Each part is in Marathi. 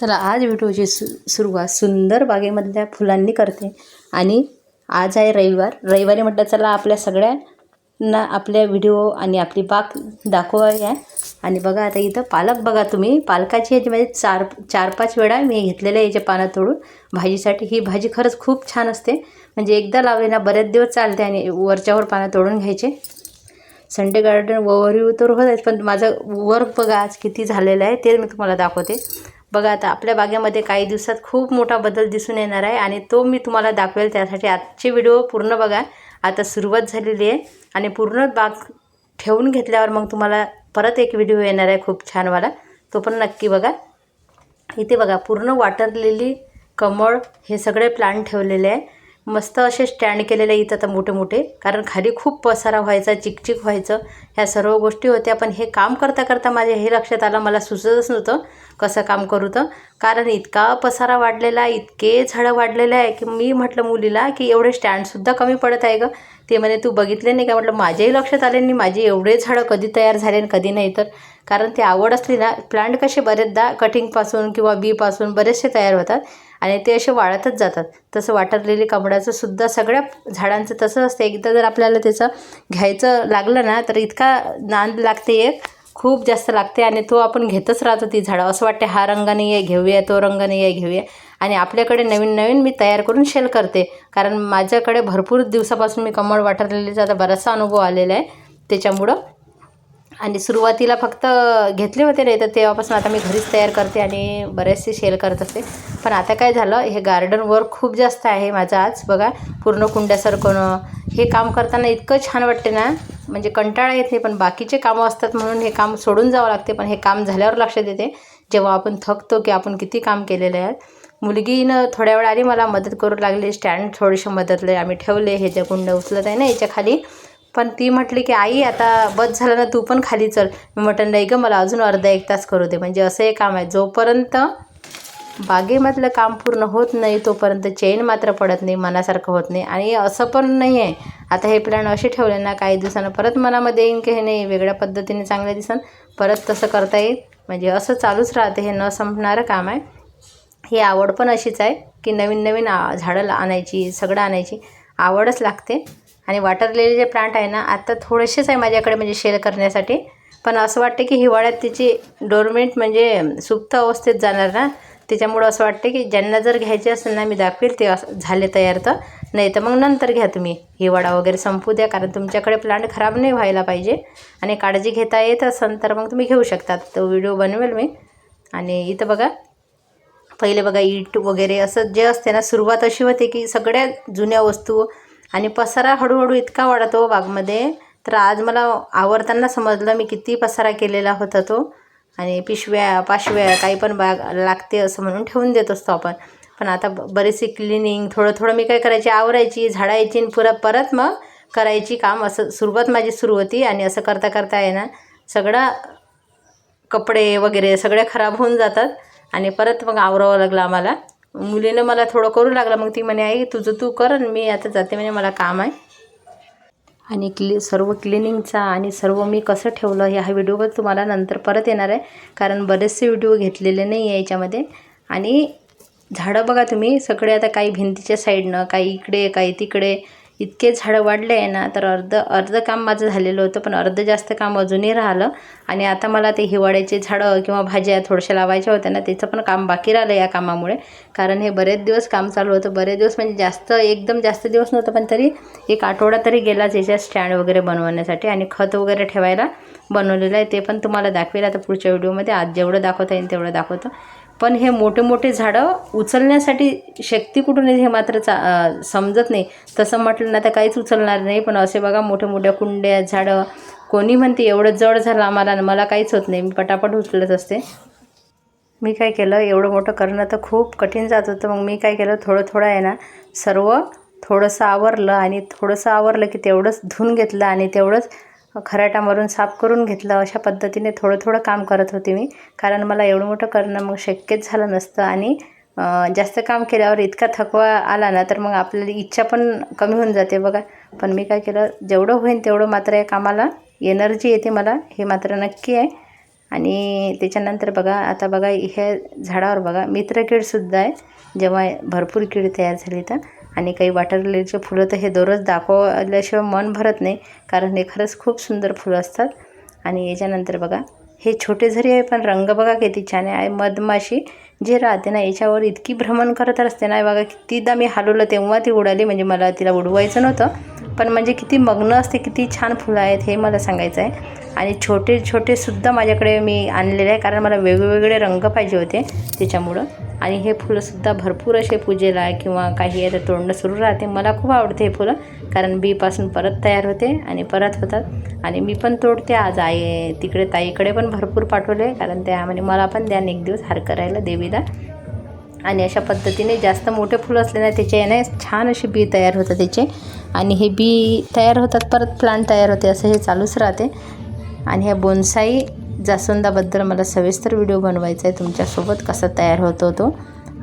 चला आज व्हिडिओची सु सुरुवात सुंदर बागेमधल्या फुलांनी करते. आणि आज आहे रविवार. रविवारी म्हटलं चला आपल्या सगळ्यांना आपल्या व्हिडिओ आणि आपली बाग दाखवाया. आणि बघा आता इथं पालक बघा तुम्ही. पालकाची ह्याच्यामध्ये चार चार पाच वेळा मी घेतलेल्या याच्या पानं तोडून. भाजीसाठी ही भाजी खरंच खूप छान असते. म्हणजे एकदा लावली ना बरेच दिवस चालते आणि वरच्यावर पानं तोडून घ्यायचे. संडे गार्डन वरही तर होत आहेत पण माझं वर्क बघा आज किती झालेलं आहे ते मी तुम्हाला दाखवते. बघा आता आपल्या बागेमध्ये काही दिवसात खूप मोठा बदल दिसून येणार आहे आणि तो मी तुम्हाला दाखवेल त्यासाठी आजचे व्हिडिओ पूर्ण बघा. आता सुरुवात झालेली आहे आणि पूर्ण बाग ठेवून घेतल्यावर मग तुम्हाला परत एक व्हिडिओ येणार आहे खूप छानवाला तो पण नक्की बघा. इथे बघा पूर्ण वाटरलेली कमळ हे सगळे प्लांट ठेवलेले आहे. मस्त असे स्टँड केलेले इथं आता मोठे मोठे कारण खाली खूप पसारा व्हायचा चिकचिक व्हायचं. ह्या सर्व गोष्टी होत्या. पण हे काम करता करता माझ्या हे लक्षात आलं. मला सुचतच नव्हतं कसं काम करू तर. कारण इतका पसारा वाढलेला आहे इतके झाडं वाढलेले आहे की मी म्हटलं मुलीला की एवढे स्टँडसुद्धा कमी पडत आहे गं. ते म्हणे तू बघितले नाही का? म्हटलं माझ्याही लक्षात आले नाही. माझे एवढे झाडं कधी तयार झाले आणि कधी नाही तर. कारण ते आवड असली ना प्लांट कसे बरेचदा कटिंगपासून किंवा बीपासून बरेचसे तयार होतात. आणि ते असे वाळतच जातात. तसं वाटरलेली कमळाचं सुद्धा सगळ्या झाडांचं तसं असतं. एकदा जर आपल्याला त्याचं घ्यायचं लागलं ना तर इतका नांद लागते एक खूप जास्त लागते आणि तो आपण घेतच राहतो ती झाडं. असं वाटते हा रंग नाही आहे घेऊया तो रंग नाही आहे घेऊया. आणि आपल्याकडे नवीन नवीन मी तयार करून शेल करते. कारण माझ्याकडे भरपूर दिवसापासून मी कमळ वाटरलेलीचा आता बराचसा अनुभव आलेला आहे. त्याच्यामुळं आणि सुरुवातीला फक्त घेतले होते नाही तर तेव्हापासून आता मी घरीच तयार करते आणि बरेचसे शेल करत असते. पण आता काय झालं हे गार्डन वर्क खूप जास्त आहे माझं आज. बघा पूर्ण कुंड्यासारखं हे काम करताना इतकं छान वाटते ना. म्हणजे कंटाळा येत नाही पण बाकीचे कामं असतात म्हणून हे काम सोडून जावं लागते पण हे काम झाल्यावर लक्षात येते जेव्हा आपण थकतो की आपण किती काम केलेलं आहे मुलगीनं थोड्या वेळ आली मला मदत करू लागली स्टँड थोडीशी मदतले आम्ही ठेवले हे जे कुंड उचलत आहे ना याच्या खाली. पण ती म्हटली की आई आता बस झालं ना तू पण खाली चल. मी म्हटलं नाही गं मला अजून अर्धा एक तास करू दे. म्हणजे असं हे काम आहे. जोपर्यंत बागेमधलं काम पूर्ण होत नाही तोपर्यंत चैन मात्र पडत नाही मनासारखं होत नाही. आणि असं पण नाही आहे आता हे प्लॅन असे ठेवले ना काही दिवसानं परत मनामध्ये येईन की हे नाही वेगळ्या पद्धतीने चांगलं दिसन परत तसं करता येईल. म्हणजे असं चालूच राहते हे न संपणारं काम आहे. ही आवड पण अशीच आहे की नवीन नवीन आ झाडं आणायची सगळं आणायची. आवडच लागते. आणि वाटरलेले जे प्लांट आहे ना आता थोडेसेच आहे माझ्याकडे म्हणजे शेल करण्यासाठी. पण असं वाटते की हिवाळ्यात त्याची डोरमेंट म्हणजे सुप्त अवस्थेत जाणार ना त्याच्यामुळं असं वाटतं की ज्यांना जर घ्यायचे असेल ना मी दाखवेल ते असं झाले तयार तर. नाही तर मग नंतर घ्या तुम्ही. हिवाळा वगैरे संपू द्या कारण तुमच्याकडे प्लांट खराब नाही व्हायला पाहिजे. आणि काळजी घेता येत असेल तर मग तुम्ही घेऊ शकतात तो व्हिडिओ बनवेल मी. आणि इथं बघा पहिले बघा ईट वगैरे असं जे असते ना सुरुवात अशी होते की सगळ्या जुन्या वस्तू आणि पसारा हळूहळू इतका वाढतो हो बागमध्ये. तर आज मला आवडताना समजलं मी किती पसारा केलेला होता तो. आणि पिशव्या पाशव्या काही पण बाग लागते असं म्हणून ठेवून देत असतो आपण. पण आता बरीचशी क्लिनिंग थोडं थोडं मी काय करायची आवरायची झाडायची आणि पुरा परत मग करायची काम असं सुरुवात माझी सुरू होती आणि असं करता करता आहे ना सगळं कपडे वगैरे सगळे खराब होऊन जातात. आणि परत मग आवरावं लागलं आम्हाला. मुलीनं मला थोडं करू लागलं. मग ती म्हणे आई तुझं तू कर मी आता जाते म्हणे मला काम आहे. आणि क्लि सर्व क्लिनिंगचा आणि सर्व मी कसं ठेवलं ह्या व्हिडिओवर तुम्हाला नंतर परत येणार आहे. कारण बरेचसे व्हिडिओ घेतलेले नाही आहे याच्यामध्ये. आणि झाडं बघा तुम्ही सगळे आता काही भिंतीच्या साईडनं काही इकडे काही तिकडे. इतके झाडं वाढले आहे ना तर अर्ध अर्ध काम माझं झालेलं होतं पण अर्ध जास्त काम अजूनही राहिलं. आणि आता मला ते हिवाळ्याचे झाडं किंवा भाज्या थोडशा लावायच्या होत्या ना त्याचं पण काम बाकी राहिलं या कामामुळे. कारण हे बरेच दिवस काम चालू होतं बरेच दिवस म्हणजे जास्त एकदम जास्त दिवस नव्हतं पण तरी एक आठवडा तरी गेलाच याच्या स्टँड वगैरे बनवण्यासाठी आणि खत वगैरे ठेवायला बनवलेलं आहे ते पण तुम्हाला दाखवेल. आता पुढच्या व्हिडिओमध्ये आज जेवढं दाखवता येईल तेवढं दाखवतं. पण हे मोठे मोठे झाडं उचलण्यासाठी शक्ती कुठून येते हे मात्र चा समजत नाही. तसं म्हटलं ना तर काहीच उचलणार नाही. पण असे बघा मोठ्या मोठ्या कुंड्या झाडं कोणी म्हणते एवढं जड झालं आम्हाला आणि मला काहीच होत नाही. मी पटापट उचलत असते. मी काय केलं एवढं मोठं करणं तर खूप कठीण जात होतं. मग मी काय केलं थोडं थोडं आहे ना सर्व थोडंसं आवरलं आणि थोडंसं आवरलं की तेवढंच धुवून घेतलं आणि तेवढंच खराटा मारून साफ करून घेतलं अशा पद्धतीने थोडं थोडं काम करत होते मी. कारण मला एवढं मोठं करणं मग शक्यच झालं नसतं आणि जास्त काम केल्यावर इतका थकवा आला ना तर मग आपल्याला इच्छा पण कमी होऊन जाते बघा. पण मी काय केलं जेवढं होईल तेवढं मात्र या कामाला एनर्जी येते मला हे मात्र नक्की आहे. आणि त्याच्यानंतर बघा आता बघा ह्या झाडावर बघा मित्रकीडसुद्धा आहे. जेव्हा भरपूर कीड तयार झाली तर. आणि काही वॉटर लिलीचे फुलं तर हे दररोज दाखवल्याशिवाय मन भरत नाही कारण हे खरंच खूप सुंदर फुलं असतात. आणि याच्यानंतर बघा हे छोटे जरी आहे पण रंग बघा किती छान आहे. मधमाशी जे राहते ना याच्यावर इतकी भ्रमण करत असते ना बघा कितीदा मी हलवलं तेव्हा ती उडाली. म्हणजे मला तिला उडवायचं नव्हतं पण म्हणजे किती मग्न असते किती छान फुलं आहेत हे मला सांगायचं आहे. आणि छोटे छोटेसुद्धा माझ्याकडे मी आणलेले आहे कारण मला वेगवेगळे रंग पाहिजे होते त्याच्यामुळं. आणि हे फुलंसुद्धा भरपूर असे पूजेला किंवा काही आहे तर तोडणं सुरू राहते. मला खूप आवडते हे फुलं कारण बीपासून परत तयार होते आणि परत होतात. आणि मी पण तोडते. आज आई तिकडे ताईकडे पण भरपूर पाठवले कारण त्या म्हणजे मला पण द्या एक दिवस हार करायला देवीला. आणि अशा पद्धतीने जास्त मोठे फुलं असले ना त्याचे ना छान असे बी तयार होतात त्याचे. आणि हे बी तयार होतात परत प्लांट तयार होते असं हे चालूच राहते. आणि ह्या बोनसाई जास्वंदाबद्दल मला सविस्तर व्हिडिओ बनवायचा आहे. तुमच्यासोबत कसा तयार होतो तो?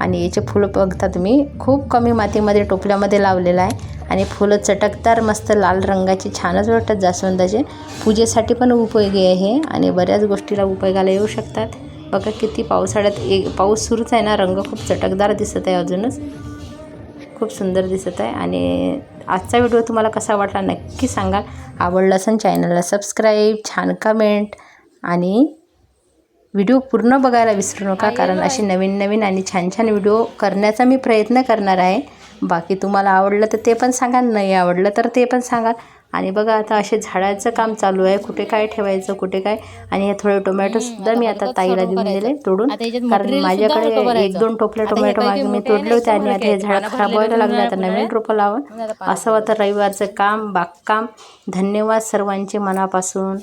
आणि याचे फुलं बघता तुम्ही. खूप कमी मातीमध्ये टोपल्यामध्ये लावलेलं आहे. आणि फुलं चटकदार मस्त लाल रंगाचे छानच वाटतात जास्वंदाचे. पूजेसाठी पण उपयोगी आहे. आणि बऱ्याच गोष्टीला उपयोगाला येऊ शकतात. बघा किती पावसाळ्यात एक पाऊस सुरूच आहे ना. रंग खूप चटकदार दिसत आहे अजूनच. खूप सुंदर दिसत आहे. आणि आजचा व्हिडिओ तुम्हाला कसा वाटला नक्की सांगा आवडला असेल चॅनलला सबस्क्राईब छान कमेंट आणि व्हिडिओ पूर्ण बघायला विसरू नका कारण असे नवीन नवीन आणि छान छान व्हिडिओ करण्याचा मी प्रयत्न करणार आहे. बाकी तुम्हाला आवडलं तर ते पण सांगा नाही आवडलं तर ते पण सांगा. आणि बघा आता असे झाडाचं काम चालू आहे. कुठे काय ठेवायचं कुठे काय? आणि हे थोडे टोमॅटोसुद्धा मी आता ताईला देऊन दिले तोडून. कारण माझ्याकडे एक दोन टोपले टोमॅटो मागे मी तोडले होते आणि आता हे झाड खराब व्हायला लागले आता नवीन रोपं लावा असं होतं रविवारचं काम बागकाम. धन्यवाद सर्वांचे मनापासून.